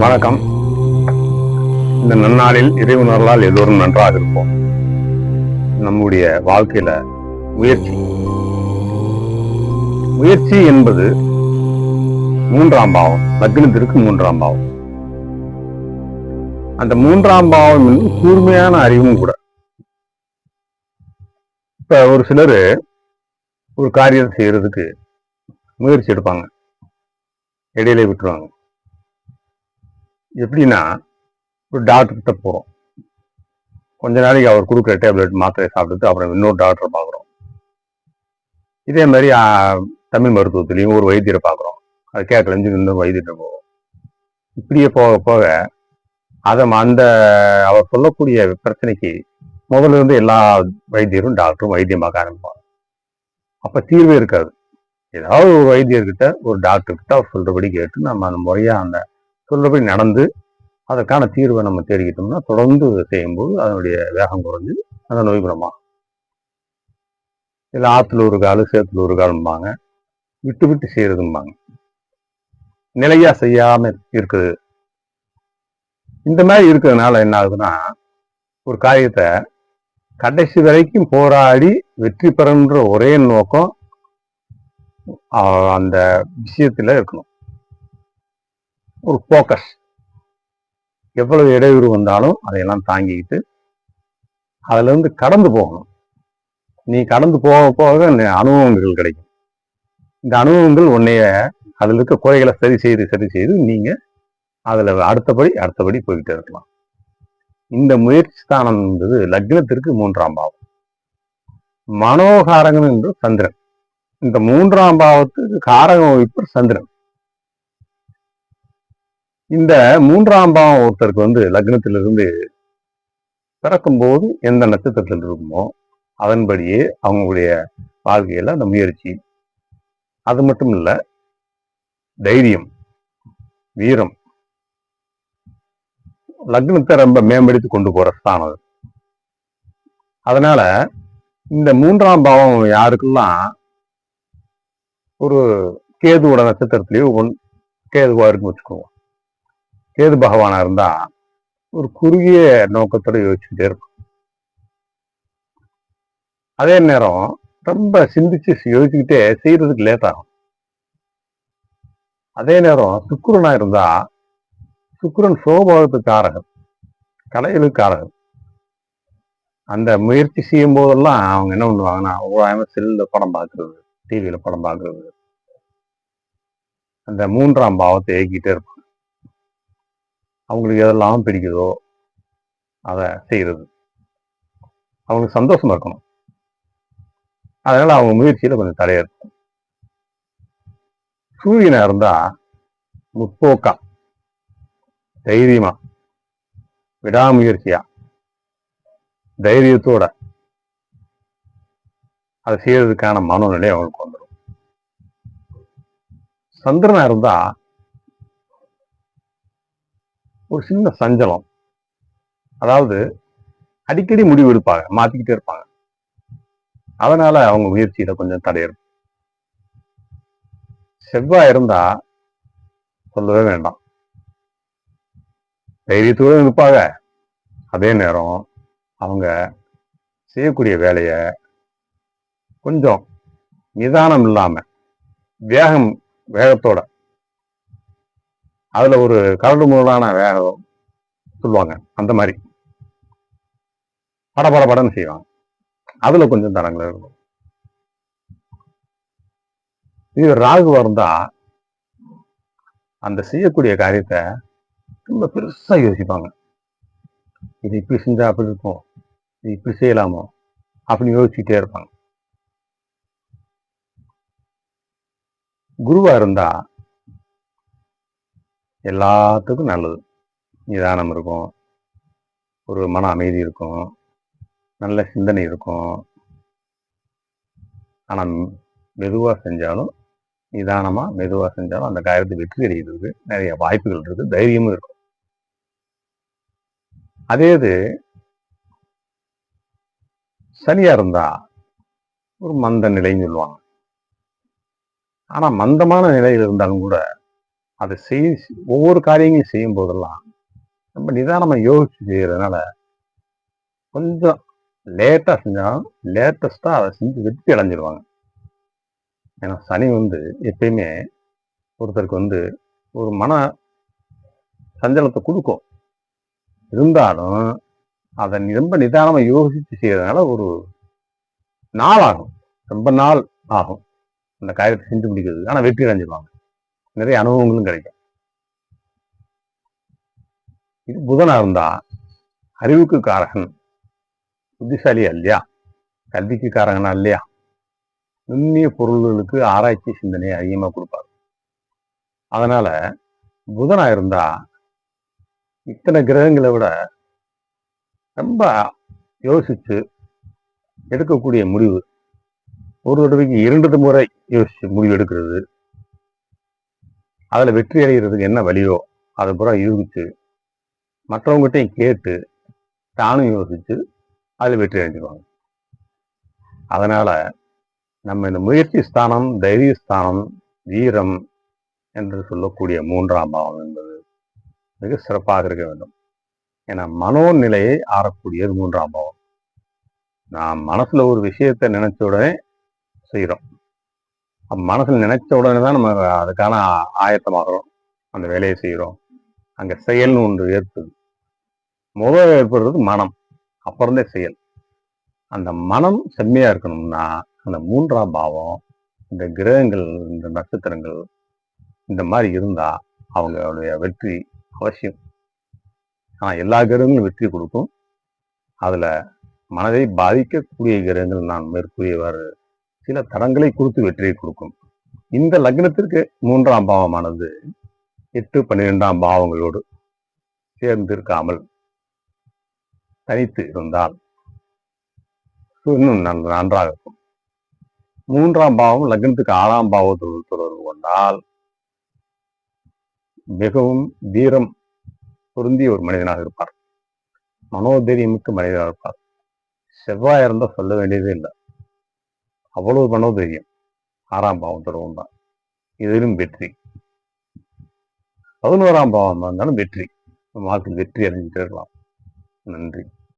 வணக்கம். இந்த நன்னாளில் இறைவனர்களால் எல்லோரும் நன்றாக இருப்போம். நம்முடைய வாழ்க்கையில முயற்சி. முயற்சி என்பது மூன்றாம் பாவம். லக்னத்திற்கு மூன்றாம் பாவம். அந்த மூன்றாம் பாவம் என்பது கூர்மையான அறிவும் கூட. இப்ப ஒரு சிலர் ஒரு காரியம் செய்யறதுக்கு முயற்சி எடுப்பாங்க. இடையிலே விட்டுருவாங்க. எப்படின்னா ஒரு டாக்டர்கிட்ட போகிறோம் கொஞ்ச நாளைக்கு அவர் கொடுக்குற டேப்லெட் மாத்திரை சாப்பிட்டுட்டு அப்புறம் இன்னொரு டாக்டரை பார்க்குறோம். இதே மாதிரி தமிழ் மருத்துவத்துலேயும் ஒரு வைத்தியரை பார்க்குறோம். அது கேட்கலஞ்சு இன்னொரு வைத்தியத்தை போவோம். இப்படியே போக போக அதை அந்த அவர் சொல்லக்கூடிய பிரச்சனைக்கு முதல்ல இருந்து எல்லா வைத்தியரும் டாக்டரும் வைத்தியமாக ஆரம்பிப்பாங்க. அப்போ தீர்வே இருக்காது. ஏதாவது ஒரு வைத்தியர்கிட்ட ஒரு டாக்டர்கிட்ட அவர் சொல்கிறபடி கேட்டு நம்ம அந்த முறையாக அந்த சொல்றபடி நடந்து அதற்கான தீர்வை நம்ம தேடிக்கிட்டோம்னா தொடர்ந்து செய்யும்போது அதனுடைய வேகம் குறைஞ்சு அந்த நோய் குணமாகும். இல்லை ஆற்றுல ஒரு கால் சேத்துல ஒரு காலும்பாங்க. விட்டு விட்டு செய்யறதும்பாங்க. நிலையா செய்யாம இருக்குது. இந்த மாதிரி இருக்கிறதுனால என்ன ஆகுதுன்னா ஒரு காரியத்தை கடைசி வரைக்கும் போராடி வெற்றி பெறன்ற ஒரே நோக்கம் அந்த விஷயத்துல இருக்கணும். ஒரு ஃபோக்கஸ் எவ்வளவு இடையூறு வந்தாலும் அதையெல்லாம் தாங்கிக்கிட்டு அதுல இருந்து கடந்து போகணும். நீ கடந்து போக போக இந்த அனுபவங்கள் கிடைக்கும். இந்த அனுபவங்கள் உன்னைய அதுல இருக்க குறைகளை சரி செய்து சரி செய்து நீங்க அதுல அடுத்தபடி அடுத்தபடி போய்கிட்டே இருக்கலாம். இந்த முயற்சி ஸ்தானம் என்பது லக்னத்திற்கு மூன்றாம் பாவம். மனோகாரகன் என்று சந்திரன். இந்த மூன்றாம் பாவத்துக்கு காரகம் வைப்பர் சந்திரன். இந்த மூன்றாம் பாவம் ஒருத்தருக்கு வந்து லக்னத்திலிருந்து பிறக்கும்போது எந்த நட்சத்திரத்தில் இருக்குமோ அதன்படியே அவங்களுடைய வாழ்க்கையில அந்த முயற்சி. அது மட்டும் இல்ல தைரியம் வீரம். லக்னத்தை ரொம்ப மேம்படுத்தி கொண்டு போற ஸ்தானம் அது. அதனால இந்த மூன்றாம் பாவம் யாருக்கெல்லாம் ஒரு கேதுவோட நட்சத்திரத்திலேயே ஒன் கேதுவா இருக்குன்னு வச்சுக்கோங்க. கேது பகவானா இருந்தா ஒரு குறுகிய நோக்கத்தோட யோசிச்சுட்டே இருக்கும் அதே நேரம் ரொம்ப சிந்திச்சு யோசிச்சுக்கிட்டே செய்யறதுக்கு லேட் ஆகும். அதே நேரம் சுக்குரனா இருந்தா சுக்குரன் சோபாவத்துக்கு காரகன் கலைகளுக்கு காரகன் அந்த முயற்சி செய்யும் போதெல்லாம் அவங்க என்ன பண்ணுவாங்கன்னா ஓயாம செல்ல படம் பார்க்கறது டிவியில படம் பார்க்கறது. அந்த மூன்றாம் பாவத்தை இயக்கிட்டே இருப்பாங்க. அவங்களுக்கு எதெல்லாம் பிடிக்குதோ அதை செய்யறது. அவங்களுக்கு சந்தோஷமா இருக்கணும். அதனால அவங்க முயற்சியில கொஞ்சம் தடையா இருக்கும் சூரியனா இருந்தா முற்போக்கா தைரியமா விடாமுயற்சியா தைரியத்தோட அதை செய்யறதுக்கான மனநிலை அவங்களுக்கு வந்துடும் சந்திரனா இருந்தா ஒரு சின்ன சஞ்சலம். அதாவது அடிக்கடி முடிவு எடுப்பாங்க மாத்திக்கிட்டே இருப்பாங்க. அதனால அவங்க முயற்சியில கொஞ்சம் தடை இருக்கும் செவ்வாய் இருந்தா சொல்லவே வேண்டாம். தைரியத்தோடு இருப்பாங்க. அதே நேரம் அவங்க செய்யக்கூடிய வேலைய கொஞ்சம் நிதானம் இல்லாம வேகம் வேகத்தோட அதுல ஒரு கரடு முரடான வேகம் சொல்லுவாங்க. அந்த மாதிரி. பட படன்னு செய்வாங்க. அதுல கொஞ்சம் தடங்கள் இருக்கும். இது ராகு இருந்தா அந்த செய்யக்கூடிய காரியத்தை ரொம்ப பெருசா யோசிப்பாங்க. இது இப்படி செஞ்சா அப்படி இருக்கும். இது இப்படி செய்யலாமோ? அப்படின்னு யோசிச்சுட்டே இருப்பாங்க. குருவா இருந்தா எல்லாத்துக்கும் நல்லது. நிதானம் இருக்கும். ஒரு மன அமைதி இருக்கும். நல்ல சிந்தனை இருக்கும். ஆனால் மெதுவாக செஞ்சாலும் நிதானமாக மெதுவாக செஞ்சாலும் அந்த காரியத்தை வெற்றி அடைகிறதுக்கு நிறைய வாய்ப்புகள் இருக்கு. தைரியமும் இருக்கும். அதே இது சனியாக இருந்தா ஒரு மந்த நிலைன்னு சொல்லுவாங்க. ஆனால் மந்தமான நிலையில் இருந்தாலும் கூட அதை செய் ஒவ்வொரு காரியங்களையும் செய்யும் போதெல்லாம் நம்ம நிதானமாக யோசிச்சு செய்கிறதுனால கொஞ்சம் லேட்டாக செஞ்சாலும் லேட்டஸ்ட்டாக அதை செஞ்சு வெற்றி அடைஞ்சிடுவாங்க ஏன்னா சனி வந்து எப்பயுமே ஒருத்தருக்கு வந்து ஒரு மன சஞ்சலத்தை கொடுக்கும். இருந்தாலும் அதை ரொம்ப நிதானமாக யோசித்து செய்கிறதுனால ஒரு நாள் ஆகும். ரொம்ப நாள் ஆகும். அந்த காரியத்தை செஞ்சு முடிக்கிறது ஆனால் வெற்றி அடைஞ்சிடுவாங்க நிறைய அனுபவங்களும் கிடைக்கும். இது புதனா இருந்தா அறிவுக்கு காரகன் புத்திசாலியா இல்லையா கல்விக்கு காரகனா இல்லையா? நுண்ணிய பொருள்களுக்கு ஆராய்ச்சி சிந்தனையை அதிகமா கொடுப்பார். அதனால புதனா இருந்தா இத்தனை கிரகங்களை விட ரொம்ப யோசிச்சு எடுக்கக்கூடிய முடிவு ஒரு தடவைக்கு இரண்டு முறை யோசிச்சு முடிவு எடுக்கிறது அதில் வெற்றி அடைகிறதுக்கு என்ன வழியோ அதை பூரா யூகிச்சு மற்றவங்ககிட்டையும் கேட்டு தானும் யோசிச்சு அதில் வெற்றி அடைஞ்சிருவாங்க. அதனால் நம்ம இந்த முயற்சி ஸ்தானம் தைரிய ஸ்தானம் வீரம் என்று சொல்லக்கூடிய மூன்றாம் பாவம் என்பது மிக சிறப்பாக இருக்க வேண்டும். ஏன்னா மனோநிலையை ஆறக்கூடியது மூன்றாம் பாவம். நாம் மனசில் ஒரு விஷயத்தை நினச்ச உடனே செய்கிறோம் மனசில் நினைச்ச உடனே தான் நம்ம அதுக்கான ஆயத்தமாகிறோம். அந்த வேலையை செய்கிறோம் அங்க செயல்னு ஒன்று ஏற்படுது. முதல் ஏற்படுறது மனம். அப்புறந்தே செயல். அந்த மனம் செம்மையா இருக்கணும்னா அந்த மூன்றாம் பாவம் இந்த கிரகங்கள் இந்த நட்சத்திரங்கள் இந்த மாதிரி இருந்தா அவங்களுடைய வெற்றி அவசியம். ஆனா எல்லா கிரகங்களும் வெற்றி கொடுக்கும். அதுல மனதை பாதிக்கக்கூடிய கிரகங்கள் நான் மேற்கூறியவாறு சில தரங்களை கொடுத்து வெற்றியை கொடுக்கும். இந்த லக்னத்திற்கு மூன்றாம் பாவமானது எட்டு பன்னிரெண்டாம் பாவங்களோடு சேர்ந்து இருக்காமல் தனித்து இருந்தால் இன்னும் நன்றாக இருக்கும். மூன்றாம் பாவம் லக்னத்துக்கு ஆறாம் பாவத்தோடு தொடர்பு கொண்டால் மிகவும் வீரம் பொருந்திய ஒரு மனிதனாக இருப்பார். மனோதைரியமிக்க மனிதனாக இருப்பார். செவ்வாய் இருந்தால் சொல்ல வேண்டியதே இல்லை. அவ்வளவு மனோதைரியம். ஆறாம் பாவம் தொடர்பு தான். இதிலும் வெற்றி. பதினோராம் பாவம் இருந்தாலும் வெற்றி. வாழ்க்கையில் வெற்றி அடைஞ்சிட்டே இருக்கலாம். நன்றி.